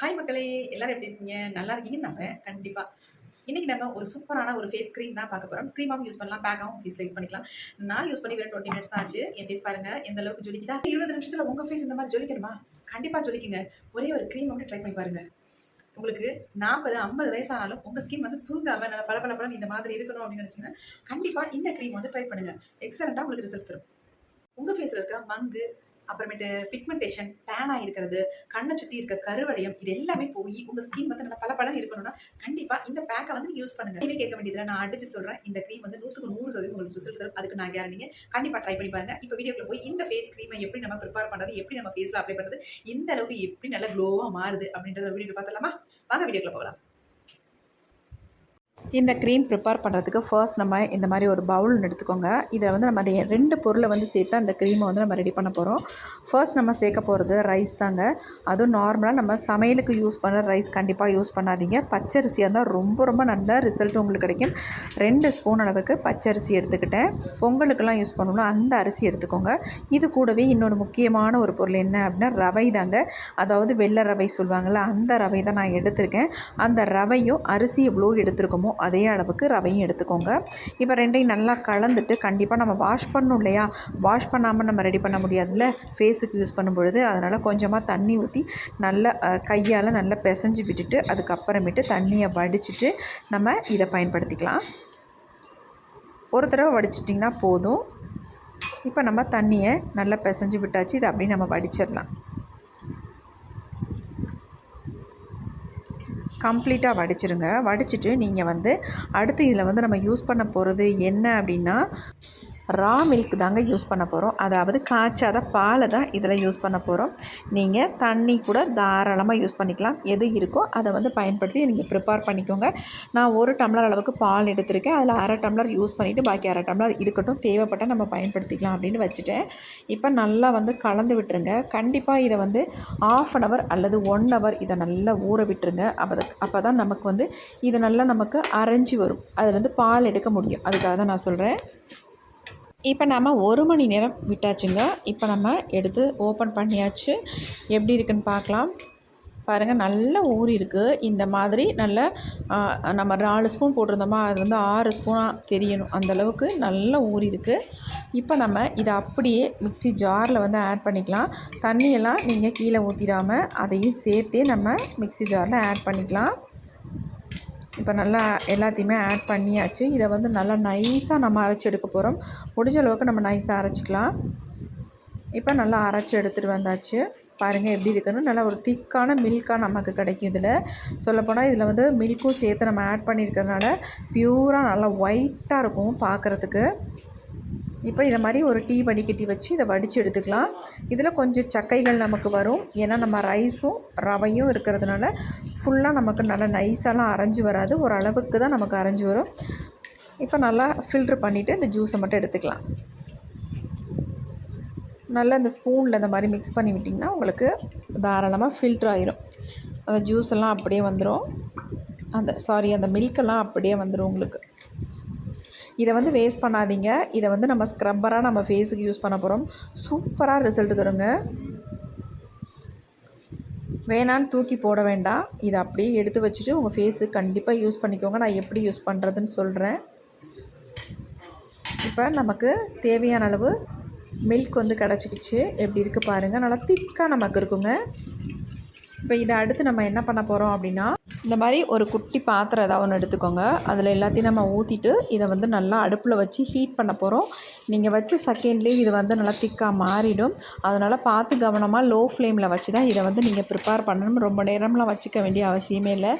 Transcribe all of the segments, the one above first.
Hi மக்களே எல்லாரும் எப்படி இருக்கீங்க? நல்லா இருக்கீங்கன்னு நம்புறேன். கண்டிப்பா. இன்னைக்கு நம்ம ஒரு சூப்பரான ஒரு ஃபேஸ் க்ரீம் தான் பார்க்க போறோம். க்ரீமாவும் யூஸ் பண்ணலாம் பேக்காகவும் ஃபேஸ்ல யூஸ் பண்ணிக்கலாம். நான் யூஸ் பண்ணி வெறும் டுவெண்ட்டி மினிட்ஸ் தான் ஆச்சு. என் ஃபேஸ் பாருங்க எந்த அளவுக்கு ஜொலிக்குதா? இருபது நிமிஷத்துல உங்க ஃபேஸ் இந்த மாதிரி ஜொலிக்கணுமா? கண்டிப்பா ஜொலிக்குங்க. ஒரே ஒரு க்ரீம் மட்டும் ட்ரை பண்ணி பாருங்க. உங்களுக்கு நாற்பது ஐம்பது வயசானாலும் உங்கள் ஸ்கின் வந்து சுருங்காம நல்லா பல பல பலன்னு இந்த மாதிரி இருக்கணும் அப்படின்னு நினச்சிங்கன்னா கண்டிப்பாக இந்த க்ரீம் வந்து ட்ரை பண்ணுங்கள் எக்ஸலண்ட்டாக உங்களுக்கு ரிசல்ட் தரும். உங்கள் ஃபேஸில் இருக்க மங்கு அப்புறமேட்டு பிக்மெண்டேஷன் டேன் இருக்கிறது கண்ணை சுற்றி இருக்க கருவளையம் இது எல்லாமே போய் உங்கள் ஸ்கின் வந்து நல்லா பல பலன் இருக்கணும்னா கண்டிப்பாக இந்த பேக்கை வந்து நீங்கள் யூஸ் பண்ணுங்க. இனிமே கேட்க வேண்டியதில்லை நான் அடிச்சு சொல்கிறேன் இந்த க்ரீம் வந்து நூற்றுக்கு நூறு சதவீதம் உங்களுக்கு ரிசல்ட் தரும். அதுக்கு நான் கேரண்டிங்க கண்டிப்பாக ட்ரை பண்ணி பாருங்க. இப்போ வீடியோக்குள்ள போய் இந்த ஃபேஸ் க்ரீமை எப்படி நம்ம ப்ரிப்பேர் பண்ணுறது எப்படி நம்ம ஃபேஸில் அப்ளை பண்ணுறது இந்த அளவுக்கு எப்படி நல்லா க்ளோவாக மாறுது அப்படின்றத வீடியோ பார்த்தலாமா வாங்க வீடியோக்குள்ள போகலாம். இந்த க்ரீம் ப்ரிப்பேர் பண்ணுறதுக்கு ஃபர்ஸ்ட் நம்ம இந்த மாதிரி ஒரு பவுல் எடுத்துக்கோங்க. இதில் வந்து நம்ம ரெ- ரெண்டு பொருளை வந்து சேர்த்து அந்த க்ரீமை வந்து நம்ம ரெடி பண்ண போகிறோம் ஃபர்ஸ்ட் நம்ம சேர்க்க போகிறது ரைஸ் தாங்க. அதுவும் நார்மலாக நம்ம சமையலுக்கு யூஸ் பண்ணுற ரைஸ் கண்டிப்பாக யூஸ் பண்ணாதீங்க. பச்சரிசியாக இருந்தால் ரொம்ப ரொம்ப நல்ல ரிசல்ட் உங்களுக்கு கிடைக்கும். ரெண்டு ஸ்பூன் அளவுக்கு பச்சரிசி எடுத்துக்கிட்டேன். பொங்கலுக்கெல்லாம் யூஸ் பண்ணணும் அந்த அரிசி எடுத்துக்கோங்க. இது கூடவே இன்னொரு முக்கியமான ஒரு பொருள் என்ன அப்படின்னா ரவை தாங்க. அதாவது வெள்ளை ரவை சொல்லுவாங்கள்ல அந்த ரவை தான் நான் எடுத்திருக்கேன். அந்த ரவையும் அரிசி எவ்வளோ எடுத்திருக்கோமோ அதே அளவுக்கு ரவையும் எடுத்துக்கோங்க. இப்போ ரெண்டையும் நல்லா கலந்துட்டு கண்டிப்பாக நம்ம வாஷ் பண்ணணும் இல்லையா? வாஷ் பண்ணாமல் நம்ம ரெடி பண்ண முடியாதுல்ல? ஃபேஸுக்கு யூஸ் பண்ணும்பொழுது அதனால் கொஞ்சமாக தண்ணி ஊற்றி நல்லா கையால் நல்லா பிசைஞ்சு விட்டுட்டு அதுக்கப்புறமேட்டு தண்ணியை வடிச்சிட்டு நம்ம இதை பயன்படுத்திக்கலாம். ஒரு தடவை வடிச்சிட்டிங்கன்னா போதும். இப்போ நம்ம தண்ணியை நல்லா பிசைஞ்சு விட்டாச்சு. இதை அப்படியே நம்ம வடிச்சிடலாம். கம்ப்ளீட்டாக வடிச்சிருங்க. வடிச்சிட்டு நீங்கள் வந்து அடுத்து இதில் வந்து நம்ம யூஸ் பண்ண போகிறது என்ன அப்படின்னா ரா மில்க் தாங்க யூஸ் பண்ண போகிறோம் அதாவது காய்ச்சாத பாலை தான் இதில் யூஸ் பண்ண போகிறோம் நீங்கள் தண்ணி கூட தாராளமாக யூஸ் பண்ணிக்கலாம். எது இருக்கோ அதை வந்து பயன்படுத்தி நீங்கள் ப்ரிப்பேர் பண்ணிக்கோங்க. நான் ஒரு டம்ளர் அளவுக்கு பால் எடுத்திருக்கேன். அதில் அரை டம்ளர் யூஸ் பண்ணிவிட்டு பாக்கி அரை டம்ளர் இருக்கட்டும். தேவைப்பட்ட நம்ம பயன்படுத்திக்கலாம் அப்படின்னு வச்சுட்டேன். இப்போ நல்லா வந்து கலந்து விட்டுருங்க. கண்டிப்பாக இதை வந்து ஆஃப் அன் ஹவர் அல்லது ஒன் ஹவர் இதை நல்லா ஊற விட்டுருங்க. அப்போ அப்போ தான் நமக்கு வந்து இது நல்லா நமக்கு அரைஞ்சி வரும். அதுலேருந்து பால் எடுக்க முடியும். அதுக்காக தான் நான் சொல்கிறேன் இப்போ நம்ம ஒரு மணி நேரம் விட்டாச்சுங்க. இப்போ நம்ம எடுத்து ஓப்பன் பண்ணியாச்சு. எப்படி இருக்குன்னு பார்க்கலாம். பாருங்கள் நல்ல ஊறி இருக்குது இந்த மாதிரி நல்ல நம்ம நாலு ஸ்பூன் போட்டிருந்தோமா அது வந்து ஆறு ஸ்பூனாக தெரியணும். அந்தளவுக்கு நல்ல நல்லா ஊறி இருக்குது இப்போ நம்ம இதை அப்படியே மிக்ஸி ஜாரில் வந்து ஆட் பண்ணிக்கலாம். தண்ணியெல்லாம் நீங்கள் கீழே ஊற்றிடாமல் அதையும் சேர்த்தே நம்ம மிக்ஸி ஜாரில் ஆட் பண்ணிக்கலாம். இப்போ நல்லா எல்லாத்தையுமே ஆட் பண்ணியாச்சு. இதை வந்து நல்லா நைஸாக நம்ம அரைச்சி எடுக்க போகிறோம் முடிஞ்ச அளவுக்கு நம்ம நைஸாக அரைச்சிக்கலாம். இப்போ நல்லா அரைச்சி எடுத்துகிட்டு வந்தாச்சு. பாருங்கள் எப்படி இருக்குன்னு. நல்லா ஒரு திக்கான மில்க்காக நமக்கு கிடைக்கும் இதில். சொல்லப்போனால் இதில் வந்து மில்க்கும் சேர்த்து நம்ம ஆட் பண்ணியிருக்கிறதுனால ப்யூராக நல்லா ஒயிட்டாக இருக்கும் பார்க்குறதுக்கு. இப்போ இதை மாதிரி ஒரு டீ வடிகட்டி வச்சு இதை வடித்து எடுத்துக்கலாம். இதில் கொஞ்சம் சக்கைகள் நமக்கு வரும். ஏன்னா நம்ம ரைஸும் ரவையும் இருக்கிறதுனால ஃபுல்லாக நமக்கு நல்லா நைஸாலாம் அரைஞ்சு வராது. ஒரு அளவுக்கு தான் நமக்கு அரைஞ்சு வரும். இப்போ நல்லா ஃபில்ட்ரு பண்ணிவிட்டு இந்த ஜூஸை மட்டும் எடுத்துக்கலாம். நல்லா இந்த ஸ்பூனில் இந்த மாதிரி மிக்ஸ் பண்ணி விட்டிங்கன்னா உங்களுக்கு தாராளமாக ஃபில்ட்ரு ஆயிரும். அந்த ஜூஸ் எல்லாம் அப்படியே வந்துடும் அந்த சாரி அந்த மில்கெல்லாம் அப்படியே வந்துடும் உங்களுக்கு. இதை வந்து வேஸ்ட் பண்ணாதீங்க. இதை வந்து நம்ம ஸ்க்ரப்பராக நம்ம ஃபேஸுக்கு யூஸ் பண்ண போகிறோம் சூப்பராக ரிசல்ட் தருங்க. வேணான்னு தூக்கி போட வேண்டாம். இதை அப்படியே எடுத்து வச்சுட்டு உங்கள் ஃபேஸுக்கு கண்டிப்பாக யூஸ் பண்ணிக்கோங்க. நான் எப்படி யூஸ் பண்ணுறதுன்னு சொல்கிறேன் இப்போ நமக்கு தேவையான அளவு மில்க் வந்து கிடச்சிக்கிச்சு. எப்படி இருக்குது பாருங்கள் நல்லா திக்காக நமக்கு இருக்குங்க. இப்போ இதை அடுத்து நம்ம என்ன பண்ண போகிறோம் அப்படின்னா இந்த மாதிரி ஒரு குட்டி பாத்திரம் ஏதாவது ஒன்று எடுத்துக்கோங்க. அதில் எல்லாத்தையும் நம்ம ஊற்றிட்டு இதை வந்து நல்லா அடுப்பில் வச்சு ஹீட் பண்ண போகிறோம் நீங்கள் வச்ச செகண்ட்லேயே இது வந்து நல்லா திக்காக மாறிடும். அதனால் பார்த்து கவனமாக லோ ஃப்ளேமில் வச்சு தான் இதை வந்து நீங்கள் ப்ரிப்பேர் பண்ணணும். ரொம்ப நேரம்லாம் வச்சுக்க வேண்டிய அவசியமே இல்லை.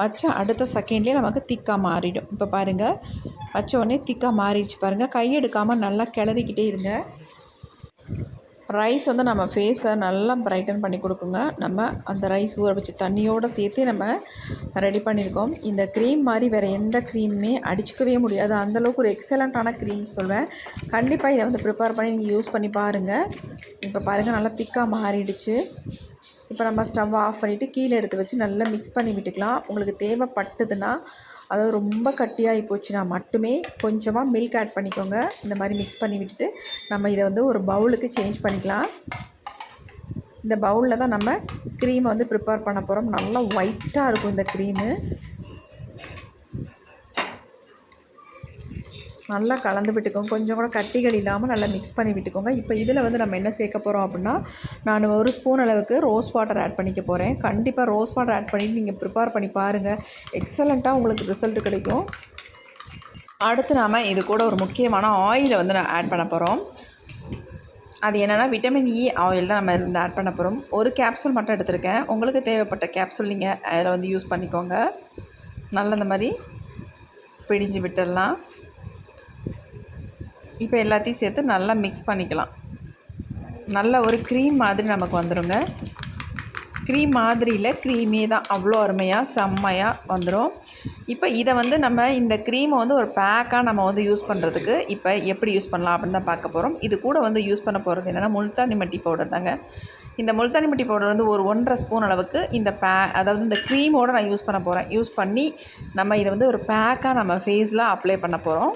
வச்ச அடுத்த செகண்ட்லேயே நமக்கு திக்காக மாறிடும். இப்போ பாருங்கள் வச்ச உடனே திக்காக மாறிடுச்சு பாருங்கள் கையெடுக்காமல் நல்லா கிளறிக்கிட்டே இருங்க. ரைஸ் வந்து நம்ம ஃபேஸை நல்லா பிரைட்டன் பண்ணி கொடுக்குங்க. நம்ம அந்த ரைஸ் ஊற வச்சு தண்ணியோடு சேர்த்து நம்ம ரெடி பண்ணியிருக்கோம் இந்த க்ரீம் மாதிரி வேறு எந்த க்ரீமுமே அடிச்சுக்கவே முடியாது. அந்தளவுக்கு ஒரு எக்ஸலண்ட்டான க்ரீம் சொல்வேன். கண்டிப்பாக இதை வந்து ப்ரிப்பேர் பண்ணி நீங்கள் யூஸ் பண்ணி பாருங்கள் இப்போ பாருங்கள் நல்லா திக்காக மாறிடுச்சு. இப்போ நம்ம ஸ்டவ் ஆஃப் பண்ணிவிட்டு கீழே எடுத்து வச்சு நல்லா மிக்ஸ் பண்ணி விட்டுக்கலாம். உங்களுக்கு தேவைப்பட்டதுன்னா அதாவது ரொம்ப கட்டியாகி போச்சுன்னா மட்டுமே கொஞ்சமாக மில்க் ஆட் பண்ணிக்கோங்க. இந்த மாதிரி மிக்ஸ் பண்ணி விட்டுட்டு நம்ம இதை வந்து ஒரு பவுலுக்கு சேஞ்ச் பண்ணிக்கலாம். இந்த பவுலில் தான் நம்ம க்ரீமை வந்து ப்ரிப்பேர் பண்ண போகிறோம் நல்லா ஒயிட்டாக இருக்கும் இந்த க்ரீமு நல்லா கலந்து விட்டுக்கோங்க. கொஞ்சம் கூட கட்டிகள் இல்லாமல் நல்லா மிக்ஸ் பண்ணி விட்டுக்கோங்க. இப்போ இதில் வந்து நம்ம என்ன சேர்க்க போகிறோம் அப்படின்னா நான் ஒரு ஸ்பூன் அளவுக்கு ரோஸ் வாட்டர் ஆட் பண்ணிக்க போகிறேன் கண்டிப்பாக ரோஸ் வாட்டர் ஆட் பண்ணிவிட்டு நீங்கள் ப்ரிப்பேர் பண்ணி பாருங்கள் எக்ஸலண்ட்டாக உங்களுக்கு ரிசல்ட் கிடைக்கும். அடுத்து நாம் இது கூட ஒரு முக்கியமான ஆயிலை வந்து நான் ஆட் பண்ண போகிறோம் அது என்னென்னா விட்டமின் இ e ஆயில் தான் நம்ம இருந்து ஆட் பண்ண போகிறோம் ஒரு கேப்சூல் மட்டும் எடுத்திருக்கேன். உங்களுக்கு தேவைப்பட்ட கேப்சூல் நீங்கள் அதில் வந்து யூஸ் பண்ணிக்கோங்க. நல்ல இந்த மாதிரி பிழிஞ்சு விட்டுடலாம். இப்போ எல்லாத்தையும் சேர்த்து நல்லா மிக்ஸ் பண்ணிக்கலாம். நல்ல ஒரு க்ரீம் மாதிரி நமக்கு வந்துடுங்க க்ரீம் மாதிரியில் க்ரீமே தான். அவ்வளோ அருமையாக செம்மையாக வந்துடும் இப்போ இதை வந்து நம்ம இந்த க்ரீமை வந்து ஒரு பேக்காக நம்ம வந்து யூஸ் பண்ணுறதுக்கு இப்போ எப்படி யூஸ் பண்ணலாம் அப்படின்னு தான் பார்க்க போகிறோம் இது கூட வந்து யூஸ் பண்ண போகிறது என்னென்னா முல்தானி மட்டி பவுடர் தாங்க. இந்த முல்தானி மட்டி பவுடர் வந்து ஒரு ஒன்றரை ஸ்பூன் அளவுக்கு இந்த பே அதாவது இந்த க்ரீமோடு நான் யூஸ் பண்ண போகிறேன் யூஸ் பண்ணி நம்ம இதை வந்து ஒரு பேக்காக நம்ம ஃபேஸில் அப்ளை பண்ண போகிறோம்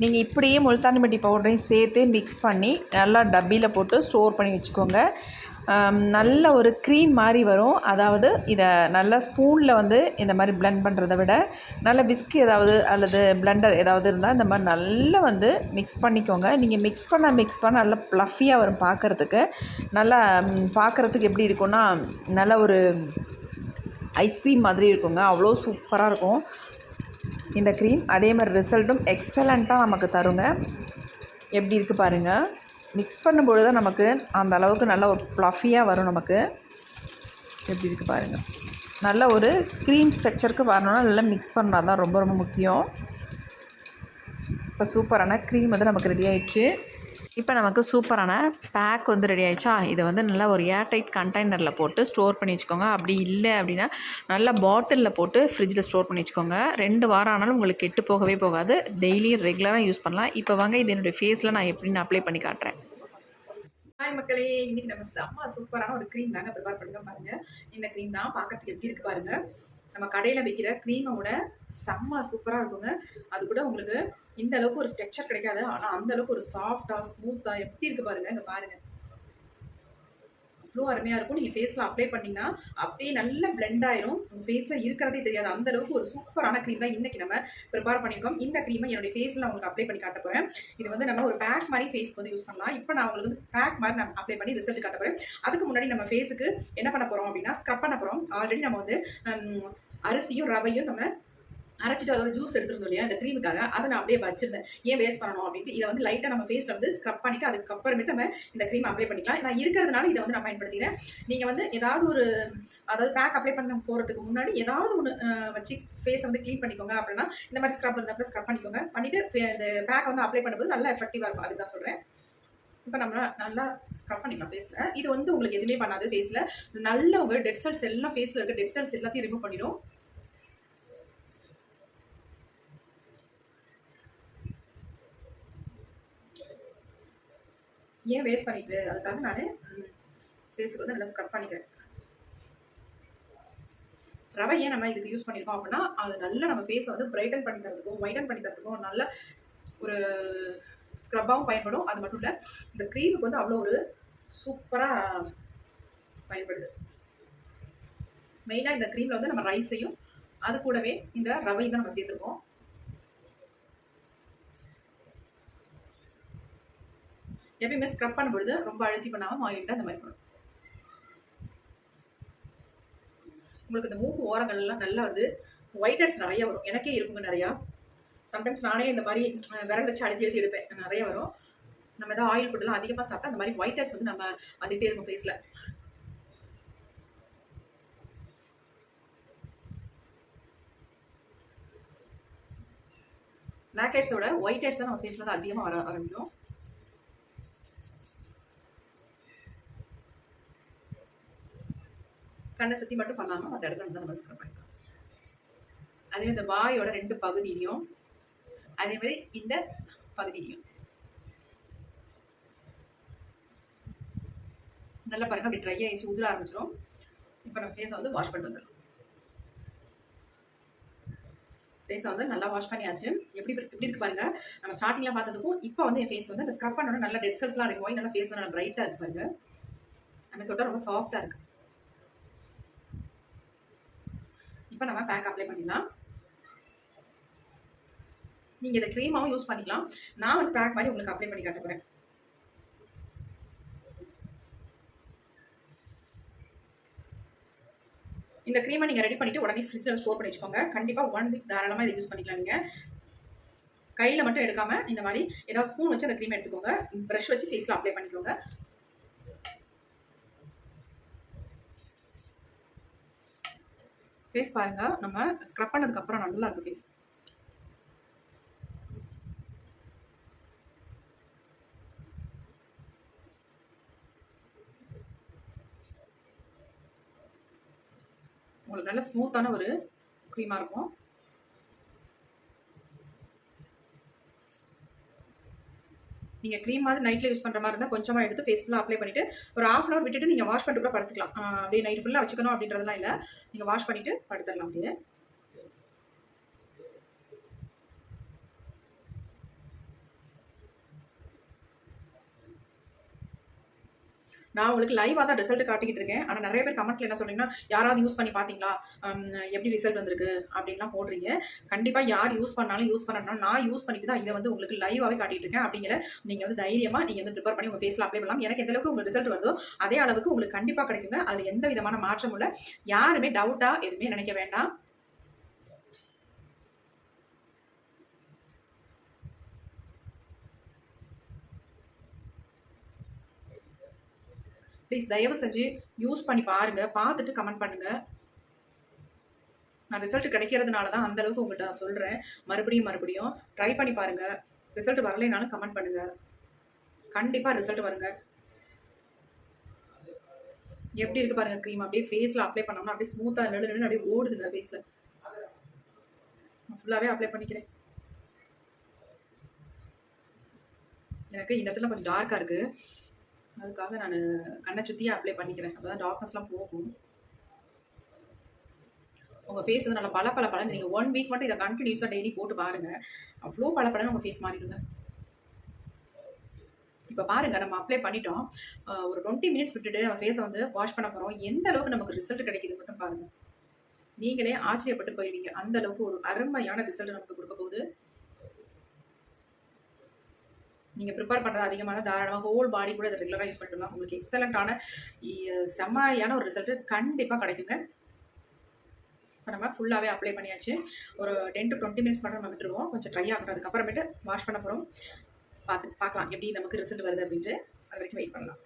நீங்கள் இப்படியே முல்தானி மட்டி பவுடரையும் சேர்த்து மிக்ஸ் பண்ணி நல்லா டப்பியில் போட்டு ஸ்டோர் பண்ணி வச்சுக்கோங்க. நல்ல ஒரு க்ரீம் மாதிரி வரும். அதாவது இதை நல்லா ஸ்பூனில் வந்து இந்த மாதிரி பிளெண்ட் பண்ணுறதை விட நல்ல விஸ்க் ஏதாவது அல்லது பிளெண்டர் ஏதாவது இருந்தால் இந்த மாதிரி நல்லா வந்து மிக்ஸ் பண்ணிக்கோங்க. நீங்கள் மிக்ஸ் பண்ண மிக்ஸ் பண்ண நல்லா ப்ளஃபியாக வரும் பார்க்குறதுக்கு நல்லா பார்க்குறதுக்கு எப்படி இருக்கும்னா நல்ல ஒரு ஐஸ்கிரீம் மாதிரி இருக்குங்க. அவ்வளோ சூப்பராக இருக்கும். இந்த க்ரீம் அதே மாதிரி ரிசல்ட்டும் எக்ஸலண்ட்டாக நமக்கு தருங்க. எப்படி இருக்குது பாருங்கள் மிக்ஸ் பண்ணும்பொழுது தான் நமக்கு அந்த அளவுக்கு நல்ல ஒரு ப்ளஃபியாக வரும் நமக்கு. எப்படி இருக்குது பாருங்கள் நல்ல ஒரு க்ரீம் ஸ்ட்ரக்சருக்கு வரணும்னா நல்லா மிக்ஸ் பண்ணால் தான் ரொம்ப ரொம்ப முக்கியம். இப்போ சூப்பரான க்ரீம் வந்து நமக்கு ரெடி ஆயிடுச்சு. இப்போ நமக்கு சூப்பரான பேக் வந்து ரெடி ஆயிடுச்சா? இதை வந்து நல்லா ஒரு ஏர்டைட் கண்டெய்னரில் போட்டு ஸ்டோர் பண்ணி வச்சுக்கோங்க. அப்படி இல்லை அப்படின்னா நல்லா பாட்டிலில் போட்டு ஃப்ரிட்ஜில் ஸ்டோர் பண்ணி வச்சுக்கோங்க. ரெண்டு வாரம் ஆனாலும் உங்களுக்கு கெட்டு போகவே போகாது. டெய்லி ரெகுலராக யூஸ் பண்ணலாம். இப்போ வாங்க இது என்னுடைய ஃபேஸில் நான் எப்படின்னு அப்ளை பண்ணி காட்டுறேன். ஹாய் மக்களே இன்னைக்கு நம்ம செம்ம சூப்பரான ஒரு க்ரீம் தாங்க. ப்ரிப்பேர் பண்ணுங்க பாருங்க. இந்த க்ரீம் தான் பார்க்கறதுக்கு எப்படி இருக்கு பாருங்க. நம்ம கடையில் விற்கிற க்ரீமை விட செம்ம சூப்பராக இருக்குங்க. அது கூட உங்களுக்கு இந்த அளவுக்கு ஒரு ஸ்ட்ரக்சர் கிடைக்காது. ஆனால் அந்த அளவுக்கு ஒரு சாஃப்டாக ஸ்மூத்தாக எப்படி இருக்கு பாருங்க இங்கே பாருங்க. அவ்வளோ அருமையாக இருக்கும். நீங்கள் ஃபேஸில் அப்ளை பண்ணிங்கன்னா அப்படியே நல்லா பிளெண்ட் ஆயிரும். உங்கள் ஃபேஸில் இருக்கிறதே தெரியாது. அந்த அளவுக்கு ஒரு சூப்பரான க்ரீம் தான் இன்னைக்கு நம்ம ப்ரிப்பேர் பண்ணியிருக்கோம். இந்த க்ரீமை என்னுடைய ஃபேஸில் உங்களுக்கு அப்ளை பண்ணி காட்ட போகிறேன் இது வந்து நம்ம ஒரு பேக் மாதிரி ஃபேஸ்க்கு வந்து யூஸ் பண்ணலாம். இப்போ நான் உங்களுக்கு வந்து பேக் மாதிரி நான் அப்ளை பண்ணி ரிசல்ட் காட்ட போகிறேன் அதுக்கு முன்னாடி நம்ம ஃபேஸுக்கு என்ன பண்ண போகிறோம் அப்படின்னா ஸ்க்ரப் பண்ண போகிறோம் ஆல்ரெடி நம்ம வந்து அரிசியும் ரவையும் நம்ம அரைச்சிட்டு அதோட ஜூஸ் எடுத்துருந்தோம் இல்லையா இந்த க்ரீமுக்காக அதை நான் அப்படியே வச்சிருந்தேன். ஏன் வேஸ்ட் பண்ணணும் அப்படின்ட்டு? இதை வந்து லைட்டாக நம்ம ஃபேஸில் வந்து ஸ்க்ரப் பண்ணிட்டு அதுக்கப்புறமேட்டு நம்ம இந்த க்ரீம் அப்ளை பண்ணிக்கலாம். நான் இருக்கிறதுனால இதை வந்து நான் பயன்படுத்திக்கிறேன். நீங்கள் வந்து ஏதாவது ஒரு அதாவது பேக் அப்ளை பண்ண போகிறதுக்கு முன்னாடி ஏதாவது ஒன்று வச்சு ஃபேஸை வந்து க்ளீன் பண்ணிக்கோங்க அப்படின்னா இந்த மாதிரி ஸ்க்ரப் இருந்தால் ஸ்க்ரப் பண்ணிக்கோங்க. பண்ணிட்டு இந்த பேக் வந்து அப்ளை பண்ணும்போது நல்லா எஃபெக்டிவாக இருக்கும். அதுக்கு தான் சொல்கிறேன் இப்போ நம்ம நல்லா ஸ்க்ரப் பண்ணிக்கலாம் ஃபேஸில் இது வந்து உங்களுக்கு எதுவுமே பண்ணாது ஃபேஸில் நல்ல உங்கள் டெட் செல்ஸ் எல்லாம் ஃபேஸில் இருக்க டெட் செல்ஸ் எல்லாத்தையும் ரிமூவ் பண்ணிடும். ஏன் வேஸ்ட் பண்ணிட்டு? அதுக்காக நான் ஃபேஸுக்கு வந்து நல்லா ஸ்க்ரப் பண்ணிக்கிறேன். ரவை ஏன் நம்ம இதுக்கு யூஸ் பண்ணியிருக்கோம் அப்படின்னா அது நல்லா நம்ம ஃபேஸை வந்து பிரைட்டன் பண்ணி தரதுக்கும் ஒயிட்டன் பண்ணி தரதுக்கும் நல்ல ஒரு ஸ்க்ரப்பாகவும் பயன்படும். அது மட்டும் இல்லை இந்த க்ரீமுக்கு வந்து அவ்வளோ ஒரு சூப்பராக பயன்படுது. மெயினாக இந்த க்ரீமில் வந்து நம்ம ரைஸையும் அது கூடவே இந்த ரவையும் தான் நம்ம சேர்த்துருக்கோம். எப்பயுமே ஸ்க்ரப் பண்ணும்பொழுது ரொம்ப அழுத்தி பண்ணாமல் மாயிட்டாக அந்த மாதிரி பண்ணணும். உங்களுக்கு இந்த மூக்கு ஓரங்கள்லாம் நல்லா வந்து ஒயிட் ஹெட்ஸ் நிறைய வரும். எனக்கே இருக்குங்க நிறையா. சம்டைம்ஸ் நானே இந்த மாதிரி விரல் வச்சு அழுத்தி எழுதி எடுப்பேன். நிறைய வரும். நம்ம ஏதாவது ஆயில் ஃபுட்லாம் அதிகமாக சாப்பிட்டா அந்த மாதிரி ஒயிட் ஹெட்ஸ் வந்து நம்ம வந்துகிட்டே இருக்கும் ஃபேஸில் பிளாக் ஹெட்ஸோட ஒயிட் ஹெட்ஸ் தான் நம்ம ஃபேஸில் தான் அதிகமாக வர ஆரம்பிக்கும். கண்ணை சுற்றி மட்டும் பண்ணாமல் மற்ற இடத்துல வந்து நம்ம ஸ்க்ரப் பண்ணிக்கலாம். அதே மாதிரி இந்த வாயோட ரெண்டு பகுதியிலையும் அதே மாதிரி இந்த பகுதியிலையும். நல்லா பாருங்க அப்படி ட்ரை ஆயிடுச்சு உதிர ஆரம்பிச்சிடும் இப்போ நம்ம ஃபேஸை வந்து வாஷ் பண்ணிட்டு வந்துடலாம். ஃபேஸை வந்து நல்லா வாஷ் பண்ணியாச்சு. எப்படி எப்படி இருக்கு பாருங்க நம்ம ஸ்டார்டிங்ல பார்த்ததுக்கும் இப்போ வந்து என் ஃபேஸ் வந்து அந்த ஸ்க்ரப் பண்ணோட நல்ல டெட் செல்ஸ்லாம் போய் நல்லா ஃபேஸ் நல்லா பிரைட்டாக இருக்கு பாருங்க. அந்த தொட்டா ரொம்ப சாஃப்டாக இருக்கு. இப்போ நம்ம பேக் அப்ளை பண்ணிடலாம். நீங்க இதை க்ரீமாகவும் யூஸ் பண்ணிக்கலாம். நான் வந்து பேக் மாதிரி உங்களுக்கு அப்ளை பண்ணி காட்ட இந்த க்ரீமை நீங்கள் ரெடி பண்ணிட்டு உடனே ஃப்ரிட்ஜில் ஸ்டோர் பண்ணி வச்சுக்கோங்க. கண்டிப்பாக ஒன் வீக் தாராளமாக இதை யூஸ் பண்ணிக்கலாம் நீங்கள் கையில் மட்டும் எடுக்காமல் இந்த மாதிரி ஏதாவது ஸ்பூன் வச்சு அந்த க்ரீம் எடுத்துக்கோங்க. ப்ரஷ் வச்சு ஃபேஸில் அப்ளை பண்ணிக்கோங்க. ஃபேஸ் பாருங்க. நம்ம ஸ்க்ரப் பண்ணதுக்கப்புறம் நல்லாயிருக்கும் நல்லா ஃபேஸ் உங்களுக்கு நல்ல ஸ்மூத்தான ஒரு க்ரீமாக இருக்கும். நீங்கள் க்ரீம் மாதிரி நைட்டில் யூஸ் பண்ணுற மாதிரி இருந்தால் கொஞ்சமாக எடுத்து ஃபேஸ் ஃபுல்லாக அப்ளை பண்ணிவிட்டு ஒரு ஆஃப் அன் அவர் விட்டுட்டு நீங்கள் வாஷ் பண்ணிட்டு கூட படுத்துக்கலாம். அப்படியே நைட் ஃபுல்லாக வச்சுக்கணும் அப்படின்றதெல்லாம் இல்லை. நீங்கள் வாஷ் பண்ணிவிட்டு படுத்துடலாம் அப்படியே. நான் உங்களுக்கு லைவாக தான் ரிசல்ட் காட்டிக்கிட்டு இருக்கேன். ஆனால் நிறைய பேர் கமெண்ட்ல என்ன சொல்றீங்கன்னா யாராவது யூஸ் பண்ணி பார்த்தீங்களா? எப்படி ரிசல்ட் வந்திருக்கு? அப்படின்லாம் போடுறீங்க. கண்டிப்பாக யார் யூஸ் பண்ணாலும் யூஸ் பண்ணனாலும் நான் யூஸ் பண்ணிட்டு தான் இதை வந்து உங்களுக்கு லைவாகவே காட்டிட்டு இருக்கேன். அப்படிங்கிற நீங்கள் வந்து தைரியமாக நீங்கள் வந்து ப்ரிப்பேர் பண்ணி உங்கள் ஃபேஸில் அப்ளை பண்ணலாம். எனக்கு எந்த அளவுக்கு உங்களுக்கு ரிசல்ட் வருதோ அதே அளவுக்கு உங்களுக்கு கண்டிப்பாக கிடைக்குங்க. அதில் எந்த விதமான மாற்றமும் இல்லை. யாருமே டவுட்டாக எதுவுமே நினைக்க வேண்டாம். ப்ளீஸ் தயவு செஞ்சு யூஸ் பண்ணி பாருங்கள் பார்த்துட்டு கமெண்ட் பண்ணுங்கள் நான் ரிசல்ட் கிடைக்கிறதுனால தான் அந்தளவுக்கு உங்கள்கிட்ட நான் சொல்கிறேன் மறுபடியும் மறுபடியும் ட்ரை பண்ணி பாருங்கள் ரிசல்ட் வரலைனாலும் கமெண்ட் பண்ணுங்கள் கண்டிப்பாக ரிசல்ட் வருங்க. எப்படி இருக்கு பாருங்க க்ரீம் அப்படியே ஃபேஸில் அப்ளை பண்ணோம்னா அப்படியே ஸ்மூத்தாக நெழு நின்று அப்படியே ஓடுதுங்க ஃபேஸில் ஃபுல்லாகவே அப்ளை பண்ணிக்கிறேன். எனக்கு இந்த இடத்துல கொஞ்சம் டார்க்காக இருக்குது அதுக்காக நான் கண்ணை சுற்றியே அப்ளை பண்ணிக்கிறேன். அப்போ தான் டார்க்னஸ்லாம் போகும். உங்கள் ஃபேஸ் வந்து நல்லா பல பல பலன்னு நீங்கள் ஒன் வீக் மட்டும் இதை கண்டினியூஸாக டெய்லி போட்டு பாருங்கள் அவ்வளோ பல பலன்னு உங்கள் ஃபேஸ் மாறிடுங்க. இப்போ பாருங்கள் நம்ம அப்ளை பண்ணிட்டோம். ஒரு டுவெண்ட்டி மினிட்ஸ் விட்டுட்டு நம்ம ஃபேஸை வந்து வாஷ் பண்ண போகிறோம் எந்த அளவுக்கு நமக்கு ரிசல்ட் கிடைக்குது மட்டும் பாருங்கள் நீங்களே ஆச்சரியப்பட்டு போயிருவீங்க. அந்த அளவுக்கு ஒரு அருமையான ரிசல்ட் நமக்கு கொடுக்க போகுது. நீங்கள் ப்ரிப்பேர் பண்ணுறது அதிகமாக தான் தாராளமாக ஹோல் பாடி கூட இதை ரெகுலராக யூஸ் பண்ணிக்கலாம் உங்களுக்கு எக்ஸலண்ட்டான செம்மையான ஒரு ரிசல்ட்டு கண்டிப்பாக கிடைக்குங்க. இப்போ நம்ம ஃபுல்லாகவே அப்ளை பண்ணியாச்சு. ஒரு டென் டு டுவெண்ட்டி மினிட்ஸ் மட்டும் நம்ம விட்டுருவோம். கொஞ்சம் ட்ரை ஆகட்டும். அதுக்கப்புறமேட்டு வாஷ் பண்ண போகிறோம் பார்த்து பார்க்கலாம் எப்படி நமக்கு ரிசல்ட் வருது அப்படின்ட்டு அது வரைக்கும் வெயிட் பண்ணலாம்.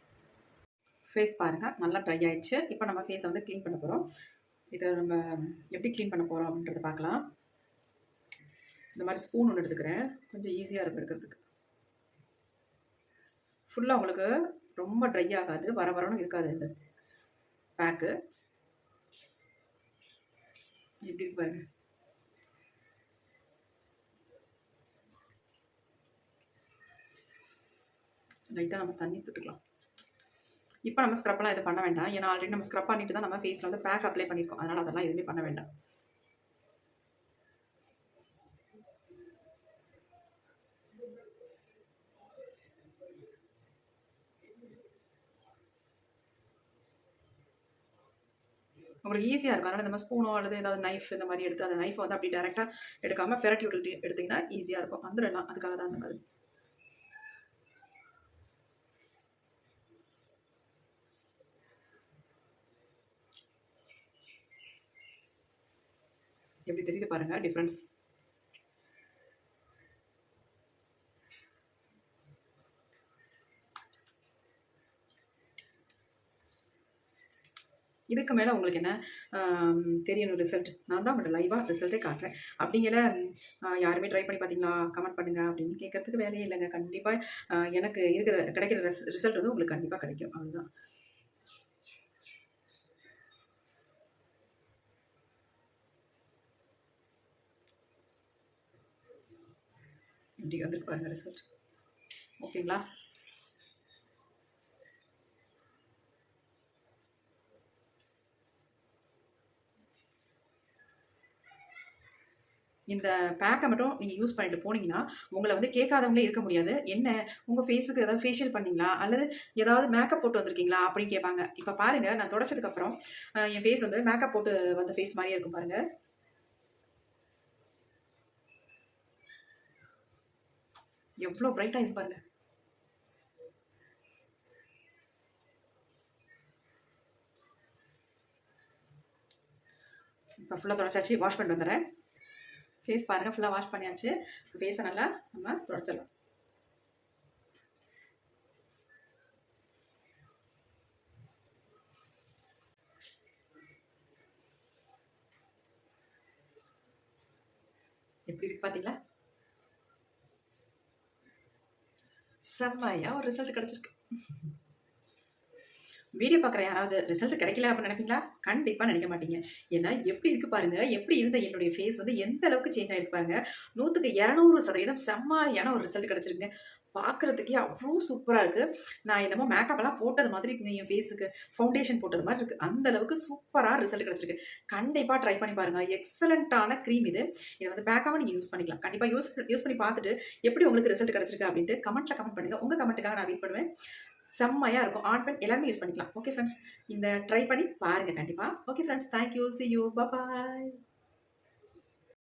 ஃபேஸ் பாருங்கள் நல்லா ட்ரை ஆயிடுச்சு. இப்போ நம்ம ஃபேஸை வந்து க்ளீன் பண்ண போகிறோம் இதை நம்ம எப்படி க்ளீன் பண்ண போகிறோம் அப்படின்றத பார்க்கலாம் இந்த மாதிரி ஸ்பூன் ஒன்று எடுத்துக்கிறேன். கொஞ்சம் ஈஸியாக இருக்கும் எடுக்கிறதுக்கு. ஃபுல்லாக உங்களுக்கு ரொம்ப ட்ரை ஆகாது வர வரணும் இருக்காது இந்த பேக்கு எப்படி பாருங்க. லைட்டாக நம்ம தண்ணி தொட்டுக்கலாம். இப்போ நம்ம ஸ்க்ரப்லாம் இது பண்ண வேண்டாம். ஏன்னா ஆல்ரெடி நம்ம ஸ்க்ரப் பண்ணிட்டு தான் நம்ம ஃபேஸில் வந்து பேக் அப்ளை பண்ணியிருக்கோம். அதனால் அதெல்லாம் எதுவுமே பண்ண வேண்டாம். உங்களுக்கு ஈஸியாக இருக்கும். அதனால் இந்த மாதிரி ஸ்பூனோ அல்லது ஏதாவது நைஃப் இந்த மாதிரி எடுத்து அந்த நைஃப் வந்து அப்படி டேரெக்டாக எடுக்காமல் பெரட்டி விட்டு எடுத்திங்கன்னா ஈஸியாக இருக்கும். வந்துடலாம் அதுக்காக தான் அந்த மாதிரி. எப்படி தெரியுது பாருங்க டிஃப்ரென்ஸ் இதுக்கு மேலே உங்களுக்கு என்ன தெரியணும் ரிசல்ட் நான் தான் உங்கள்கிட்ட லைவாக ரிசல்ட்டே காட்டுறேன். அப்படிங்கிற யாருமே ட்ரை பண்ணி பார்த்தீங்களா கமெண்ட் பண்ணுங்க அப்படின்னு கேட்கறதுக்கு வேலையே இல்லைங்க. கண்டிப்பாக எனக்கு இருக்கிற கிடைக்கிற ரிசல்ட் வந்து உங்களுக்கு கண்டிப்பாக கிடைக்கும். அவ்வளோதான் இப்படி வந்துட்டு பாருங்கள் ரிசல்ட் ஓகேங்களா? இந்த பேக்கை மட்டும் நீங்கள் யூஸ் பண்ணிட்டு போனீங்கன்னா உங்களை வந்து கேட்காதவங்களே இருக்க முடியாது. என்ன? உங்கள் ஃபேஸுக்கு ஏதாவது ஃபேஷியல் பண்ணீங்களா? அல்லது ஏதாவது மேக்கப் போட்டு வந்திருக்கீங்களா? அப்படின்னு கேட்பாங்க. இப்போ பாருங்கள் நான் தொடச்சதுக்கப்புறம் என் ஃபேஸ் வந்து மேக்கப் போட்டு வந்த ஃபேஸ் மாதிரியே இருக்கும் பாருங்கள் எவ்வளோ பிரைட்டாக இருக்கு பாருங்கள் இப்போ ஃபுல்லாக தொடச்சாச்சு. வாஷ் பண்ணிட்டு வந்துடுறேன். ஃபேஸ் பாருங்கள் ஃபுல்லாக வாஷ் பண்ணியாச்சு. ஃபேஸை நல்லா நம்ம தொடச்சிடலாம். எப்படி இருக்கு பார்த்தீங்களா செம்மையா ஒரு ரிசல்ட் கிடைச்சிருக்கு. வீடியோ பார்க்குற யாராவது ரிசல்ட் கிடைக்கல அப்படின்னு நினைப்பீங்களா? கண்டிப்பாக நினைக்க மாட்டீங்க. ஏன்னா எப்படி இருக்கு பாருங்க எப்படி இருந்த என்னுடைய ஃபேஸ் வந்து எந்த அளவுக்கு சேஞ்ச் ஆகிருக்கு பாருங்க. நூற்றுக்கு இரநூறு சதவீதம் செம்மையான ஒரு ரிசல்ட் கிடச்சிருக்குங்க. பார்க்குறதுக்கே அவ்வளோ சூப்பராக இருக்குது நான் என்னமோ மேக்கப்பெல்லாம் போட்டது மாதிரி இருக்குங்க என் ஃபேஸுக்கு ஃபவுண்டேஷன் போட்டது மாதிரி இருக்குது அந்த அளவுக்கு சூப்பராக ரிசல்ட் கிடச்சிருக்கு. கண்டிப்பாக ட்ரை பண்ணி பாருங்கள் எக்ஸலண்ட்டான க்ரீம் இது. இதை வந்து பேக்காக நீங்கள் யூஸ் பண்ணிக்கலாம். கண்டிப்பாக யூஸ் யூஸ் பண்ணி பார்த்துட்டு எப்படி உங்களுக்கு ரிசல்ட் கிடச்சிருக்கு அப்படின்ட்டு கமெண்ட்டில் கமெண்ட் பண்ணுங்கள் உங்கள் கமெண்ட்டுக்காக நான் வெயிட் பண்ணுவேன். செம்மையாக இருக்கும். ஆன் பென் எல்லாருமே யூஸ் பண்ணிக்கலாம். ஓகே ஃப்ரெண்ட்ஸ் இந்த ட்ரை பண்ணி பாருங்கள் கண்டிப்பாக okay friends thank you see you bye